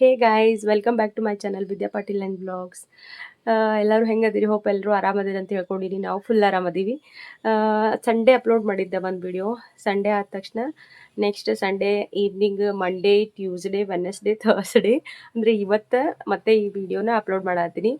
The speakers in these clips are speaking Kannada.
Hey guys welcome back to my channel Vidya Patil and vlogs ಎಲ್ಲರೂ ಹೆಂಗದಿರಿ? ಹೋಪ್ ಎಲ್ಲರೂ ಆರಾಮದಿರಿ ಅಂತ ಹೇಳ್ಕೊಂಡಿದ್ದೀನಿ ನಾವು ಫುಲ್ ಆರಾಮದೀವಿ. ಸಂಡೇ ಅಪ್ಲೋಡ್ ಮಾಡಿದ್ದೆ ಒಂದು ವಿಡಿಯೋ ಸಂಡೇ ಆದ ತಕ್ಷಣ next Sunday evening Monday Tuesday Wednesday Thursday ಅಂದರೆ ಇವತ್ತು ಮತ್ತೆ ಈ ವಿಡಿಯೋನ ಅಪ್ಲೋಡ್ ಮಾಡತ್ತೀನಿ.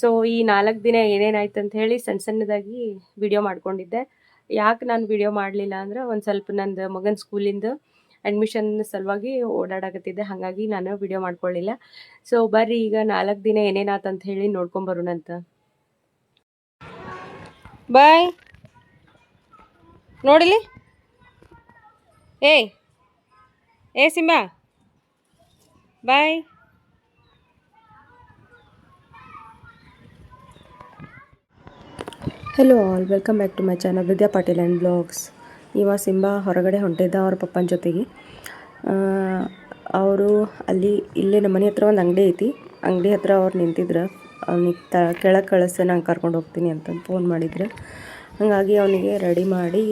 ಸೊ ಈ ನಾಲ್ಕು ದಿನ ಏನೇನಾಯ್ತು ಅಂತ ಹೇಳಿ ಸಣ್ಣ ಸಣ್ಣದಾಗಿ ವಿಡಿಯೋ ಮಾಡ್ಕೊಂಡಿದ್ದೆ. ಯಾಕೆ ನಾನು ವಿಡಿಯೋ ಮಾಡಲಿಲ್ಲ ಅಂದ್ರೆ ಒಂದು ಸ್ವಲ್ಪ ನಂದು ಮಗನ ಸ್ಕೂಲಿಂದ ಅಡ್ಮಿಷನ್ ಸಲುವಾಗಿ ಓಡಾಡಕತ್ತಿದ್ದೆ. ಹಾಗಾಗಿ ನಾನು ವಿಡಿಯೋ ಮಾಡ್ಕೊಳ್ಳಿಲ್ಲ. ಸೊ ಬರ್ರಿ ಈಗ ನಾಲ್ಕು ದಿನ ಏನೇನಾತ ಅಂತ ಹೇಳಿ ನೋಡ್ಕೊಂಬರೋಣಂತ ಬಾಯ್ ನೋಡಿಲಿ? ಏಯ್. ಏ Simha bye hello all welcome back to my channel Vidya Patil and vlogs ಇವ ಸಿಂಬಾ ಹೊರಗಡೆ ಹೊಂಟಿದ್ದ ಅವ್ರ ಪಪ್ಪನ ಜೊತೆಗೆ. ಅವರು ಅಲ್ಲಿ, ಇಲ್ಲೇ ನಮ್ಮ ಮನೆ ಹತ್ರ ಒಂದು ಅಂಗಡಿ ಐತಿ. ಅಂಗಡಿ ಹತ್ರ ಅವ್ರು ನಿಂತಿದ್ರು. ಅವ್ನಿಗೆ ತ, ಕೆಳಗೆ ಕಳಿಸ, ನಾನು ಕರ್ಕೊಂಡು ಹೋಗ್ತೀನಿ ಅಂತಂದು ಫೋನ್ ಮಾಡಿದ್ರು. ಹಾಗಾಗಿ ಅವನಿಗೆ ರೆಡಿ ಮಾಡಿ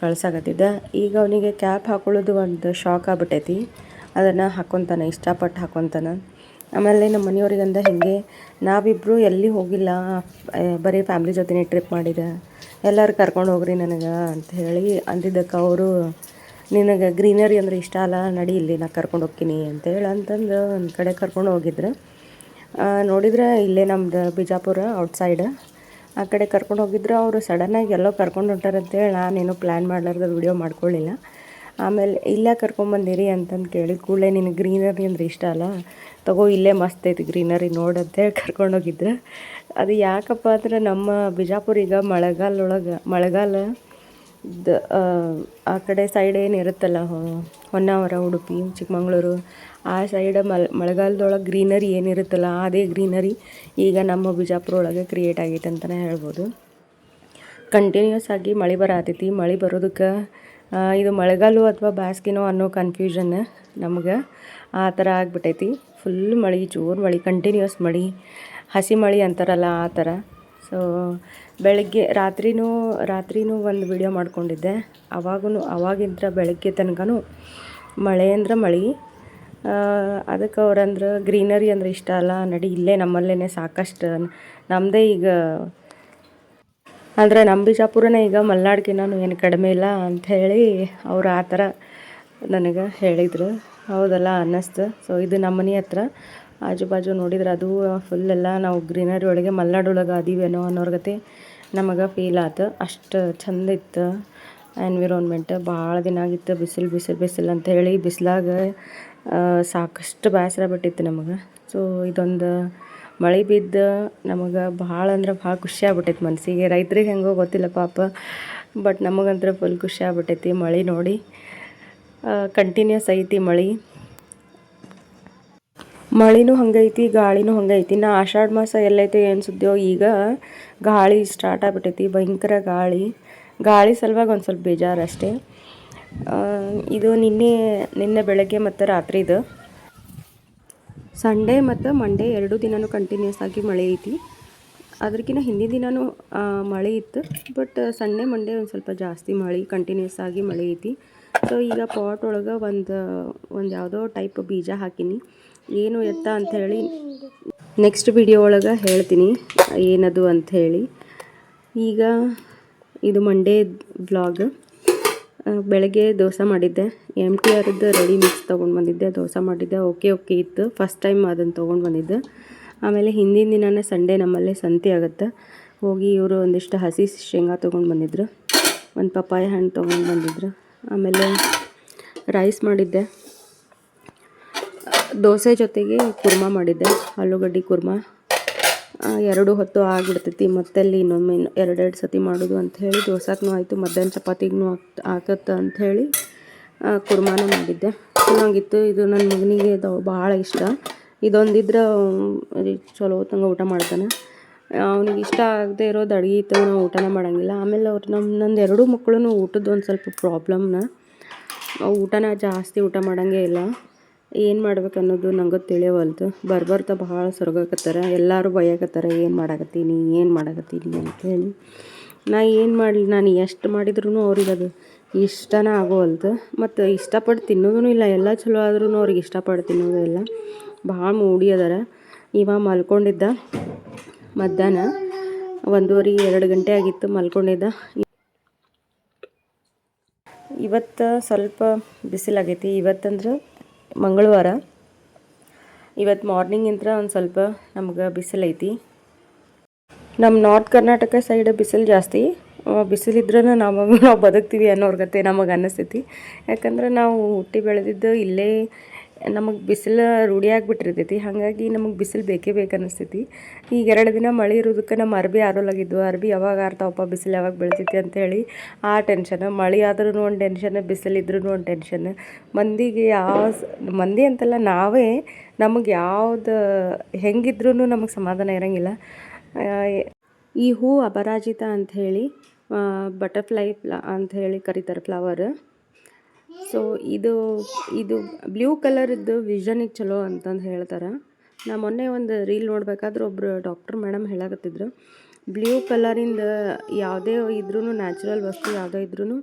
ಕಳ್ಸಾಕತ್ತಿದ್ದೆ. ಈಗ ಅವನಿಗೆ ಕ್ಯಾಪ್ ಹಾಕೊಳ್ಳೋದು ಒಂದು ಶಾಕ್ ಆಗ್ಬಿಟ್ಟೈತಿ. ಅದನ್ನು ಹಾಕ್ಕೊತಾನೆ ಇಷ್ಟಪಟ್ಟು ಹಾಕ್ಕೊತಾನೆ ಆಮೇಲೆ ನಮ್ಮ ಮನೆಯವ್ರಿಗಂದ ಹಿಂಗೆ ನಾವಿಬ್ಬರು ಎಲ್ಲಿ ಹೋಗಿಲ್ಲ ಬರೀ ಫ್ಯಾಮ್ಲಿ ಜೊತೆನೇ ಟ್ರಿಪ್ ಮಾಡಿದೆ. ಎಲ್ಲರೂ ಕರ್ಕೊಂಡು ಹೋಗ್ರಿ ನನಗೆ ಅಂತ ಹೇಳಿ ಅಂದಿದ್ದಕ್ಕೆ ಅವರು, ನಿನಗೆ ಗ್ರೀನರಿ ಅಂದ್ರೆ ಇಷ್ಟ ಅಲ್ಲ, ನಡಿ ಇಲ್ಲಿ, ನಾ ಕರ್ಕೊಂಡು ಹೋಗ್ತೀನಿ ಅಂತೇಳಿ ಅಂತಂದು ಒಂದು ಕಡೆ ಕರ್ಕೊಂಡು ಹೋಗಿದ್ರು. ನೋಡಿದ್ರೆ ಇಲ್ಲೇ ನಮ್ಮದು ಬಿಜಾಪುರ ಔಟ್ಸೈಡ್ ಆ ಕಡೆ ಕರ್ಕೊಂಡು ಹೋಗಿದ್ರು. ಅವರು ಸಡನ್ನಾಗಿ ಎಲ್ಲೋ ಕರ್ಕೊಂಡು ಹೊಂಟಾರಂತೇಳಿ ನಾನೇನು ಪ್ಲ್ಯಾನ್ ಮಾಡಲಾರ್ದು ವಿಡಿಯೋ ಮಾಡ್ಕೊಳ್ಳಿಲ್ಲ ಆಮೇಲೆ ಇಲ್ಲೇ ಕರ್ಕೊಂಬಂದಿರಿ ಅಂತಂದು ಕೇಳಿ, ಕೂಡಲೇ ನಿನಗೆ ಗ್ರೀನರಿ ಅಂದ್ರೆ ಇಷ್ಟ ಅಲ್ಲ ತಗೋ, ಇಲ್ಲೇ ಮಸ್ತ್ ಐತಿ ಗ್ರೀನರಿ ನೋಡು ಅಂತೇಳಿ ಕರ್ಕೊಂಡೋಗಿದ್ರು ಅದು ಯಾಕಪ್ಪ ಅಂದ್ರೆ ನಮ್ಮ ಬಿಜಾಪುರ ಈಗ ಮಳೆಗಾಲೊಳಗೆ ಮಳೆಗಾಲ ದ, ಆ ಕಡೆ ಸೈಡ್ ಏನಿರುತ್ತಲ್ಲ ಇರುತ್ತಲ್ಲ ಹೊನ್ನಾವರ, ಉಡುಪಿ, ಚಿಕ್ಕಮಗಳೂರು, ಆ ಸೈಡ್ ಮಲ್, ಮಳೆಗಾಲದೊಳಗೆ ಗ್ರೀನರಿ ಏನಿರುತ್ತಲ್ಲ ಅದೇ ಗ್ರೀನರಿ ಈಗ ನಮ್ಮ ಬಿಜಾಪುರ ಒಳಗೆ ಕ್ರಿಯೇಟ್ ಆಗೈತೆ ಅಂತಲೇ ಹೇಳ್ಬೋದು. ಕಂಟಿನ್ಯೂಸ್ ಆಗಿ ಮಳೆ ಬರತೈತಿ. ಮಳೆ ಬರೋದಕ್ಕೆ ಇದು ಮಳೆಗಾಲ ಅಥವಾ ಬ್ಯಾಸ್ಗಿನೋ ಅನ್ನೋ ಕನ್ಫ್ಯೂಷನ್ ನಮ್ಗೆ ಆ ಥರ ಆಗ್ಬಿಟ್ಟೈತಿ ಫುಲ್ ಮಳೆ, ಜೋರು ಮಳೆ ಕಂಟಿನ್ಯೂಸ್ ಮಳೆ, ಹಸಿ ಮಳೆ ಅಂತಾರಲ್ಲ ಆ ಥರ ಸೊ ಬೆಳಗ್ಗೆ ರಾತ್ರಿನೂ ರಾತ್ರಿನೂ ಒಂದು ವಿಡಿಯೋ ಮಾಡ್ಕೊಂಡಿದ್ದೆ. ಅವಾಗೂ ಅವಾಗಿಂದ ಬೆಳಗ್ಗೆ ತನಕನೂ ಮಳೆ ಅಂದ್ರೆ ಮಳೆ. ಅದಕ್ಕೆ ಅವ್ರಂದ್ರೆ ಗ್ರೀನರಿ ಅಂದ್ರೆ ಇಷ್ಟ ಅಲ್ಲ. ನಡಿ ಇಲ್ಲೇ ನಮ್ಮಲ್ಲೇ ಸಾಕಷ್ಟು ನಮ್ಮದೇ ಈಗ ಅಂದರೆ ನಮ್ಮ ಬಿಜಾಪುರನೇ ಈಗ ನಾನು ಏನು ಕಡಿಮೆ ಇಲ್ಲ ಅಂತ ಹೇಳಿ ಅವ್ರು ಆ ಥರ ನನಗೆ ಹೇಳಿದರು. ಹೌದಲ್ಲ, ಅನ್ನಿಸ್ತು. ಸೊ ಇದು ನಮ್ಮ ಮನೆ ಹತ್ರ. ಆಜು ಬಾಜು ನೋಡಿದ್ರೆ ಅದು ಫುಲ್ ಎಲ್ಲ ನಾವು ಗ್ರೀನರಿ ಒಳಗೆ ಮಲ್ನಾಡೊಳಗೆ ಅದೀವೇನೋ ಅನ್ನೋರ್ಗತೆ ನಮಗೆ ಫೀಲ್ ಆತು. ಅಷ್ಟು ಚಂದ ಇತ್ತು ಎನ್ವಿರೋನ್ಮೆಂಟ್ ಭಾಳ ದಿನ ಆಗಿತ್ತು ಬಿಸಿಲು ಬಿಸಿಲು ಬಿಸಿಲು ಅಂತ ಹೇಳಿ ಬಿಸಿಲಾಗ ಸಾಕಷ್ಟು ಬೇಸರ ಬಿಟ್ಟಿತ್ತು ನಮಗೆ. ಸೊ ಇದೊಂದು ಮಳೆ ಬಿದ್ದು ನಮಗೆ ಭಾಳ ಅಂದ್ರೆ ಭಾಳ ಖುಷಿ ಆಗ್ಬಿಟ್ಟೈತಿ ಮನಸ್ಸಿಗೆ ರೈತ್ರಿಗೆ ಹೆಂಗೋ ಗೊತ್ತಿಲ್ಲ ಪಾಪ ಬಟ್ ನಮಗಂದ್ರೆ ಫುಲ್ ಖುಷಿ ಆಗ್ಬಿಟ್ಟೈತಿ ಮಳೆ ನೋಡಿ. ಕಂಟಿನ್ಯೂಸ್ ಐತಿ ಮಳೆ. ಮಳೆನೂ ಹಂಗೈತಿ, ಗಾಳಿನೂ ಹಂಗೈತಿ. ನಾ ಆಷಾಢ ಮಾಸ ಎಲ್ಲೈತೆ ಸುದ್ದಿಯೋ ಈಗ ಗಾಳಿ ಸ್ಟಾರ್ಟ್ ಆಗ್ಬಿಟ್ಟೈತಿ, ಭಯಂಕರ ಗಾಳಿ. ಗಾಳಿ ಸಲುವಾಗಿ ಒಂದು ಸ್ವಲ್ಪ ಬೇಜಾರಷ್ಟೇ. ಇದು ನಿನ್ನೆ ನಿನ್ನೆ ಬೆಳಗ್ಗೆ ಮತ್ತು ರಾತ್ರಿದು ಸಂಡೇ ಮತ್ತು ಮಂಡೇ ಎರಡು ದಿನವೂ ಕಂಟಿನ್ಯೂಸ್ ಆಗಿ ಮಳೆ ಐತಿ. ಅದಕ್ಕಿಂತ ಹಿಂದಿನ ದಿನವೂ ಮಳೆ ಇತ್ತು ಬಟ್ ಸಂಡೇ ಮಂಡೇ ಒಂದು ಸ್ವಲ್ಪ ಜಾಸ್ತಿ ಮಳೆ ಕಂಟಿನ್ಯೂಸ್ ಆಗಿ ಮಳೆ ಐತಿ. ಸೊ ಈಗ ಪಾಟ್ ಒಳಗೆ ಒಂದು ಒಂದು ಯಾವುದೋ ಟೈಪ್ ಬೀಜ ಹಾಕೀನಿ. ಏನು ಎತ್ತ ಅಂಥೇಳಿ ನೆಕ್ಸ್ಟ್ ವಿಡಿಯೋ ಒಳಗೆ ಹೇಳ್ತೀನಿ. ಏನದು ಅಂಥೇಳಿ ಈಗ ಇದು ಮಂಡೇ ಬ್ಲಾಗ್ ಬೆಳಗ್ಗೆ ದೋಸೆ ಮಾಡಿದ್ದೆ. ಎಂ ಟಿ ಆರ್ದು ರೆಡಿ ಮಿಕ್ಸ್ ತೊಗೊಂಡು ಬಂದಿದ್ದೆ. ದೋಸೆ ಮಾಡಿದ್ದೆ. ಓಕೆ ಓಕೆ ಇತ್ತು. ಫಸ್ಟ್ ಟೈಮ್ ಅದನ್ನು ತೊಗೊಂಡು ಬಂದಿದ್ದೆ. ಆಮೇಲೆ ಹಿಂದಿನ ದಿನನೇ ಸಂಡೇ ನಮ್ಮಲ್ಲೇ ಸಂತೆ ಆಗುತ್ತೆ. ಹೋಗಿ ಇವರು ಒಂದಿಷ್ಟು ಹಸಿ ಶೇಂಗಾ ತೊಗೊಂಡು ಬಂದಿದ್ರು. ಒಂದು ಪಪ್ಪಾಯ ಹಣ್ಣು ತೊಗೊಂಡು ಬಂದಿದ್ರು. ಆಮೇಲೆ ರೈಸ್ ಮಾಡಿದ್ದೆ. ದೋಸೆ ಜೊತೆಗೆ ಕುರ್ಮಾ ಮಾಡಿದ್ದೆ, ಆಲೂಗಡ್ಡೆ ಕುರ್ಮಾ. ಎರಡು ಹೊತ್ತು ಆಗಿಬಿಡ್ತೈತಿ, ಮತ್ತೆಲ್ಲಿ ಇನ್ನೊಮ್ಮೆ ಇನ್ನು ಎರಡೆರಡು ಸತಿ ಮಾಡೋದು ಅಂಥೇಳಿ ದೋಸಾಗೂ ಆಯಿತು, ಮಧ್ಯಾಹ್ನ ಚಪಾತಿಗೂ ಆಗತ್ತೆ ಅಂಥೇಳಿ ಕುರ್ಮಾನ ಮಾಡಿದ್ದೆ. ಚೆನ್ನಾಗಿತ್ತು, ಇದು ನನ್ನ ಮಗನಿಗೆ ಭಾಳ ಇಷ್ಟ. ಇದೊಂದಿದ್ರೆ ಚಲೋ ತಂಗ ಊಟ ಮಾಡ್ತಾನೆ. ಅವನಿಗೆ ಇಷ್ಟ ಆಗದೆ ಇರೋದು ಅಡುಗೆ ಇತ್ತು, ನಾವು ಊಟನೇ ಮಾಡೋಂಗಿಲ್ಲ. ಆಮೇಲೆ ಅವ್ರು ನಮ್ಮ ನಂದು ಎರಡೂ ಮಕ್ಕಳು ಊಟದ ಒಂದು ಸ್ವಲ್ಪ ಪ್ರಾಬ್ಲಮ್ನ ಊಟನ ಜಾಸ್ತಿ ಊಟ ಮಾಡೋಂಗೆ ಇಲ್ಲ. ಏನು ಮಾಡ್ಬೇಕು ಅನ್ನೋದು ನಂಗೆ ತಿಳಿಯವಲ್ತು ಬರ್ಬರ್ತಾ ಭಾಳ ಸೊರಗಕತ್ತಾರ, ಎಲ್ಲರೂ ಬೈಯಕತ್ತಾರ, ಏನು ಮಾಡಾಕತ್ತೀನಿ ಏನು ಮಾಡಾಕತ್ತೀನಿ ಅಂತೇಳಿ ನಾ ಏನು ಮಾಡಲಿ, ನಾನು ಎಷ್ಟು ಮಾಡಿದ್ರೂ ಅವ್ರಿಗೆ ಅದು ಇಷ್ಟನೇ ಆಗೋವಲ್ದು. ಮತ್ತು ಇಷ್ಟಪಟ್ಟು ತಿನ್ನೋದೂ ಇಲ್ಲ, ಎಲ್ಲ ಚಲೋ ಆದ್ರೂ ಅವ್ರಿಗೆ ಇಷ್ಟಪಟ್ಟು ತಿನ್ನೋದು ಇಲ್ಲ. ಭಾಳ ಮೂಡಿ ಅದಾರ. ಇವ ಮಲ್ಕೊಂಡಿದ್ದ. ಮಧ್ಯಾಹ್ನ ಒಂದೂವರೆ, ಎರಡು ಗಂಟೆ ಆಗಿತ್ತು ಮಲ್ಕೊಂಡಿದ್ದ. ಇವತ್ತು ಸ್ವಲ್ಪ ಬಿಸಿಲಾಗೈತಿ. ಇವತ್ತಂದ್ರೆ ಮಂಗಳವಾರ. ಇವತ್ತು ಮಾರ್ನಿಂಗಿಂತ ಒಂದು ಸ್ವಲ್ಪ ನಮ್ಗೆ ಬಿಸಿಲೈತಿ. ನಮ್ಮ ನಾರ್ತ್ ಕರ್ನಾಟಕ ಸೈಡ್ ಬಿಸಿಲು ಜಾಸ್ತಿ. ಬಿಸಿಲಿದ್ರೂ ನಾವು ನಾವು ಬದುಕ್ತೀವಿ ಅನ್ನೋರ್ಗತೆ ನಮಗೆ ಅನ್ನಿಸ್ತೈತಿ ಯಾಕಂದ್ರೆ ನಾವು ಹುಟ್ಟಿ ಬೆಳೆದಿದ್ದು ಇಲ್ಲೇ ನಮಗೆ ಬಿಸಿಲು ರೂಢಿ ಆಗಿಬಿಟ್ಟಿರ್ತೈತಿ. ಹಾಗಾಗಿ ನಮಗೆ ಬಿಸಿಲು ಬೇಕೇ ಬೇಕು ಅನ್ನಿಸ್ತೈತಿ ಈಗ ಎರಡು ದಿನ ಮಳೆ ಇರೋದಕ್ಕೆ ನಮ್ಮ ಅರ್ಬಿ ಆರೋಲಾಗಿದ್ವು. ಅರ್ಬಿ ಯಾವಾಗ ಆರ್ತಾವಪ್ಪ ಬಿಸಿಲು ಯಾವಾಗ ಬೆಳಿತೈತಿ ಅಂತೇಳಿ ಆ ಟೆನ್ಷನ್. ಮಳೆ ಆದ್ರೂ ಒಂದು ಟೆನ್ಷನ್ ಬಿಸಿಲಿದ್ರೂ ಒಂದು ಟೆನ್ಷನ್. ಮಂದಿಗೆ ಯಾವ ಮಂದಿ ಅಂತಲ್ಲ ನಾವೇ ನಮಗೆ ಯಾವುದು ಹೆಂಗಿದ್ರೂ ನಮಗೆ ಸಮಾಧಾನ ಇರೋಂಗಿಲ್ಲ. ಈ ಹೂ ಅಪರಾಜಿತ ಅಂಥೇಳಿ ಬಟರ್ಫ್ಲೈ ಫ್ಲ ಅಂತ ಹೇಳಿ ಕರೀತಾರೆ ಫ್ಲವರ್. ಸೊ ಇದು ಇದು ಬ್ಲೂ ಕಲರದ್ದು ವಿಷನಿಗೆ ಚಲೋ ಅಂತಂದು ಹೇಳ್ತಾರೆ. ನಾ ಮೊನ್ನೆ ಒಂದು ರೀಲ್ ನೋಡಬೇಕಾದ್ರೆ ಒಬ್ಬರು ಡಾಕ್ಟರ್ ಮೇಡಮ್ ಹೇಳಕತ್ತಿದ್ರು. ಬ್ಲೂ ಕಲರಿಂದ ಯಾವುದೇ ಇದ್ರೂ ನ್ಯಾಚುರಲ್ ವಸ್ತು ಯಾವುದೇ ಇದ್ರೂ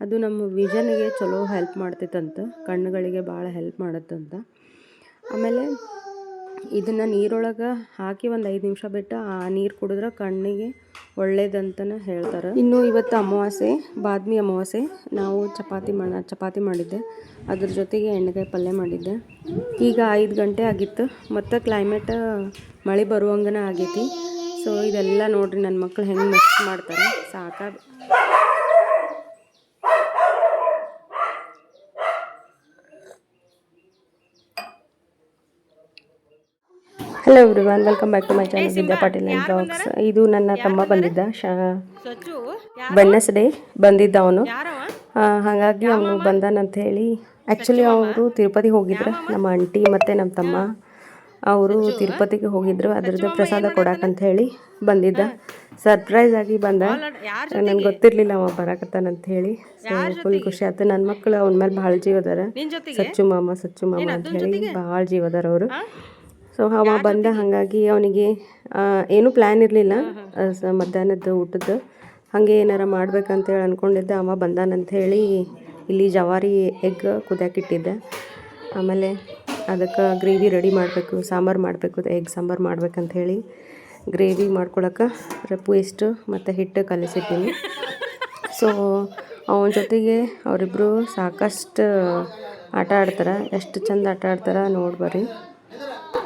ಅದು ನಮ್ಮ ವಿಷನಿಗೆ ಚಲೋ ಹೆಲ್ಪ್ ಮಾಡ್ತೈತಂತ, ಕಣ್ಣುಗಳಿಗೆ ಭಾಳ ಹೆಲ್ಪ್ ಮಾಡುತ್ತಂತ. ಆಮೇಲೆ ಇದನ್ನು ನೀರೊಳಗೆ ಹಾಕಿ ಒಂದು ಐದು ನಿಮಿಷ ಬಿಟ್ಟು ಆ ನೀರು ಕುಡಿದ್ರೆ ಕಣ್ಣಿಗೆ ಒಳ್ಳೇದಂತನ ಹೇಳ್ತಾರೆ. ಇನ್ನು ಇವತ್ತು ಅಮಾವಾಸ್ಯೆ, ಬಾದ್ಮಿ ಅಮಾವಾಸ್ಯೆ. ನಾವು ಚಪಾತಿ ಮಾಡ ಚಪಾತಿ ಮಾಡಿದ್ದೆ. ಅದ್ರ ಜೊತೆಗೆ ಎಣ್ಣೆಗಾಯಿ ಪಲ್ಯ ಮಾಡಿದ್ದೆ. ಈಗ ಐದು ಗಂಟೆ ಆಗಿತ್ತು. ಮತ್ತು ಕ್ಲೈಮೇಟ್ ಮಳೆ ಬರುವಂಗನ ಆಗೈತಿ. ಸೊ ಇದೆಲ್ಲ ನೋಡ್ರಿ ನನ್ನ ಮಕ್ಳು ಹೆಂಗೆ ಮಿಕ್ಸ್ ಮಾಡ್ತಾರೆ. ಸಾಕಾಗ hello everyone welcome back to my channel Vidya Patil and vlogs ಇದು ನನ್ನ ತಮ್ಮ ಬಂದಿದ್ದ ಬೆನ್ನಸ್ ವೆಡ್ನೆಸ್ಡೇ ಬಂದಿದ್ದ ಅವನು. ಹಾಗಾಗಿ ಅವನು ಬಂದನಂತ ಹೇಳಿ ಆ್ಯಕ್ಚುಲಿ ಅವರು ತಿರುಪತಿ ಹೋಗಿದ್ರು ನಮ್ಮ ಆಂಟಿ ಮತ್ತು ನಮ್ಮ ತಮ್ಮ. ಅವರು ತಿರುಪತಿಗೆ ಹೋಗಿದ್ರು ಅದ್ರದ್ದು ಪ್ರಸಾದ ಕೊಡಕ್ಕಂತ ಹೇಳಿ ಬಂದಿದ್ದ. ಸರ್ಪ್ರೈಸ್ ಆಗಿ ಬಂದ. ನನಗೆ ಗೊತ್ತಿರಲಿಲ್ಲ ಅವ ಬರಕತ್ತಾನಂತ ಹೇಳಿ. ಸೊ ಫುಲ್ ಖುಷಿ ಆಯ್ತು ನನ್ನ ಮಕ್ಕಳು ಅವನ ಮೇಲೆ ಭಾಳ ಜೀವದಾರ ಸಚ್ಚು ಮಾಮ ಸಚ್ಚು ಮಾಮ ಅಂತ ಹೇಳಿ ಭಾಳ ಜೀವದಾರ ಅವರು. ಸೊ ಅವ ಬಂದ ಹಾಗಾಗಿ ಅವನಿಗೆ ಏನೂ ಪ್ಲ್ಯಾನ್ ಇರಲಿಲ್ಲ. ಮಧ್ಯಾಹ್ನದ ಊಟದ್ದು. ಹಾಗೆ ಏನಾರ ಮಾಡ್ಬೇಕಂತೇಳಿ ಅಂದ್ಕೊಂಡಿದ್ದೆ ಅವ ಬಂದಾನಂತ ಹೇಳಿ ಇಲ್ಲಿ ಜವಾರಿ ಎಗ್ ಕುದಿಯಾಕಿಟ್ಟಿದ್ದೆ ಆಮೇಲೆ ಅದಕ್ಕೆ ಗ್ರೇವಿ ರೆಡಿ ಮಾಡಬೇಕು ಸಾಂಬಾರು ಮಾಡಬೇಕು ಎಗ್ ಸಾಂಬಾರು ಮಾಡ್ಬೇಕಂತ ಹೇಳಿ ಗ್ರೇವಿ ಮಾಡ್ಕೊಳಕ್ಕೆ ಪೇಸ್ಟು ಮತ್ತು ಹಿಟ್ಟು ಕಲಿಸಿದ್ದೀನಿ. ಸೊ ಅವನ ಜೊತೆಗೆ ಅವರಿಬ್ಬರು ಸಾಕಷ್ಟು ಆಟ ಆಡ್ತಾರೆ. ಎಷ್ಟು ಚಂದ ಆಟ ಆಡ್ತಾರೆ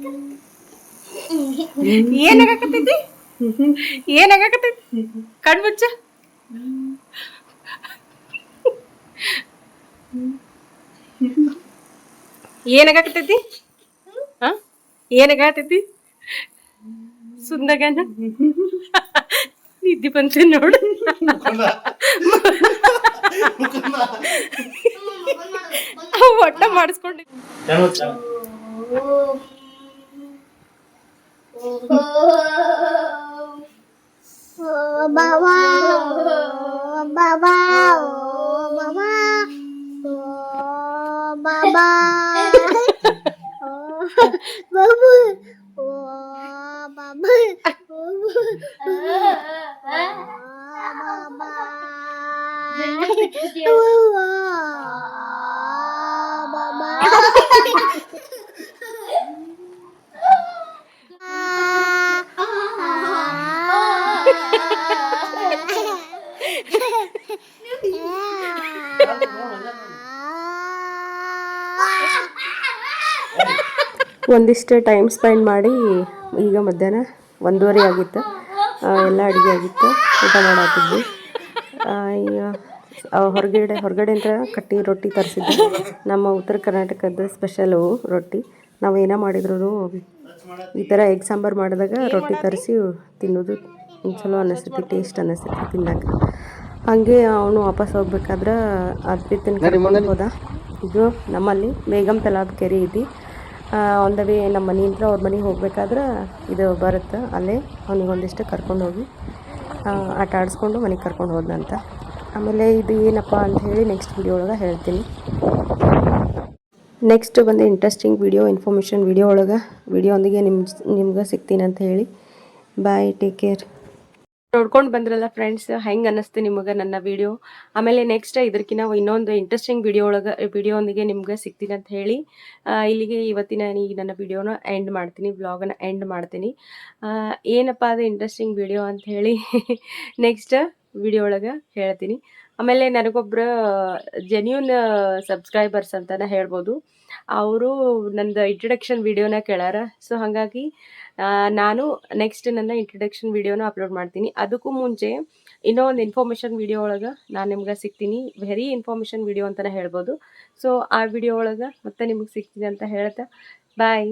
ಬಾ ನೆಕ್ಸ್ಟ್ ನೆಕ್ಸ್ಟ್ ಹೆಂಗ್ ಬಾ ಪಳೆ ಬಾ ಹಲೋ ಪಳೆ ಚೋ ಹ್ಮ್ ಏ ಪಾಳ್ಯಕ್ಕೆ ಹಚ್ಚಿಲ್ಲವ ಹಂಗ ಬಂದಾನ ಅಡ್ ಎಲ್ಲಿ ಇರ್ತಿ ಅಯ್ಯಪ್ಪ ಏನಾಗಕತ್ತೈತಿ ಏನಾಗಕತ್ತೈತಿ ಕಣ್ ಮುಚ್ಚ ಏನಾಗಕತ್ತೈತಿ ಹಾ ಏನಾಗತೈತಿ ಸುಂದಗನ ನಿದ್ದೆ ಬಂತು ನೋಡು ಮುಕುಂದ ಮುಕುಂದ ಒಟ್ಟ ಮಾಡಿಸ್ಕೊಂಡು ಚಲೋ ಚಲೋ ಒಂದಿಷ್ಟು ಟೈಮ್ ಸ್ಪೆಂಡ್ ಮಾಡಿ ಈಗ ಮಧ್ಯಾಹ್ನ ಒಂದೂವರೆ ಆಗಿತ್ತು. ಎಲ್ಲ ಅಡುಗೆ ಆಗಿತ್ತು. ಊಟ ಮಾಡಾಕಿದ್ವಿ ಈಗ ಹೊರಗಡೆ ಹೊರಗಡೆ ಅಂತ ಕಟ್ಟಿ ರೊಟ್ಟಿ ತರಿಸಿದ್ದೆ ನಮ್ಮ ಉತ್ತರ ಕರ್ನಾಟಕದ ಸ್ಪೆಷಲು ರೊಟ್ಟಿ. ನಾವು ಏನೇ ಮಾಡಿದ್ರು ಈ ಥರ ಎಗ್ ಸಾಂಬಾರು ಮಾಡಿದಾಗ ರೊಟ್ಟಿ ತರಿಸಿ ತಿನ್ನೋದು ಚಲೋ ಅನ್ನಿಸ್ತೈತಿ ಟೇಸ್ಟ್ ಅನ್ನಿಸ್ತೈತಿ ತಿನ್ನಕ್ಕೆ ಹಂಗೆ ಅವನು ವಾಪಸ್ ಹೋಗ್ಬೇಕಾದ್ರೆ ಅದ್ವಿತನ ಕರ್ಕೊಂಡು ಹೋದ. ಇದು ನಮ್ಮಲ್ಲಿ ಬೇಗಂ ತಲಾಬ್ ಕೆರೆ ಐತಿ ಆನ್ ದ ವೇ ನಮ್ಮ ಮನೆಯಿಂದ ಅವ್ರ ಮನೆಗೆ ಹೋಗ್ಬೇಕಾದ್ರೆ ಇದು ಬರುತ್ತೆ. ಅಲ್ಲೇ ಅವನಿಗೆ ಒಂದಿಷ್ಟು ಕರ್ಕೊಂಡು ಹೋಗಿ ಆಟ ಆಡಿಸ್ಕೊಂಡು ಮನೆಗೆ ಕರ್ಕೊಂಡು ಹೋದಂತ ಆಮೇಲೆ ಇದು ಏನಪ್ಪ ಅಂತ ಹೇಳಿ ನೆಕ್ಸ್ಟ್ ವಿಡಿಯೋ ಒಳಗೆ ಹೇಳ್ತೀನಿ. ನೆಕ್ಸ್ಟ್ ಬಂದು ಇಂಟ್ರೆಸ್ಟಿಂಗ್ ವಿಡಿಯೋ ಇನ್ಫಾರ್ಮೇಷನ್ ವಿಡಿಯೋ ಒಳಗೆ. ವಿಡಿಯೋ ಒಂದಿಗೆ ನಿಮ್ಮ ನಿಮ್ಗೆ ಸಿಗ್ತೀನಿ ಅಂತ ಹೇಳಿ. ಬಾಯ್ ಟೇಕ್ ಕೇರ್ ನೋಡ್ಕೊಂಡು ಬಂದ್ರಲ್ಲ ಫ್ರೆಂಡ್ಸ್ ಹೆಂಗೆ ಅನ್ನಿಸ್ತು ನಿಮಗೆ ನನ್ನ ವಿಡಿಯೋ ಆಮೇಲೆ ನೆಕ್ಸ್ಟ್ ಇದಕ್ಕಿಂತ ಇನ್ನೊಂದು ಇಂಟ್ರೆಸ್ಟಿಂಗ್ ವಿಡಿಯೋ ಒಳಗೆ ವಿಡಿಯೋನಿಗೆ ನಿಮ್ಗೆ ಸಿಗ್ತೀನಿ ಅಂತ ಹೇಳಿ ಇಲ್ಲಿಗೆ ಇವತ್ತಿನ ಈ ನನ್ನ ವಿಡಿಯೋನ ಎಂಡ್ ಮಾಡ್ತೀನಿ ಬ್ಲಾಗನ್ನ ಎಂಡ್ ಮಾಡ್ತೀನಿ. ಏನಪ್ಪ ಅದು ಇಂಟ್ರೆಸ್ಟಿಂಗ್ ವಿಡಿಯೋ ಅಂತ ಹೇಳಿ ನೆಕ್ಸ್ಟ್ ವಿಡಿಯೋ ಒಳಗೆ ಹೇಳ್ತೀನಿ. ಆಮೇಲೆ ನನಗೊಬ್ಬರು ಜೆನ್ಯೂನ್ ಸಬ್ಸ್ಕ್ರೈಬರ್ಸ್ ಅಂತಾನೆ ಹೇಳ್ಬೋದು. ಅವರು ನಂದು ಇಂಟ್ರಡಕ್ಷನ್ ವಿಡಿಯೋನ ಕೇಳಾರ. ಸೊ ಹಾಗಾಗಿ ನಾನು ನೆಕ್ಸ್ಟ್ ನನ್ನ ಇಂಟ್ರಡಕ್ಷನ್ ವಿಡಿಯೋನ ಅಪ್ಲೋಡ್ ಮಾಡ್ತೀನಿ. ಅದಕ್ಕೂ ಮುಂಚೆ ಇನ್ನೂ ಒಂದು ಇನ್ಫಾರ್ಮೇಷನ್ ವಿಡಿಯೋ ಒಳಗೆ ನಾನು ನಿಮ್ಗೆ ಸಿಗ್ತೀನಿ. ವೆರಿ ಇನ್ಫಾರ್ಮೇಷನ್ ವಿಡಿಯೋ ಅಂತಲೇ ಹೇಳ್ಬೋದು. ಸೊ ಆ ವಿಡಿಯೋ ಒಳಗೆ ಮತ್ತೆ ನಿಮಗೆ ಸಿಗ್ತೀನಿ ಅಂತ ಹೇಳ್ತಾ ಬಾಯ್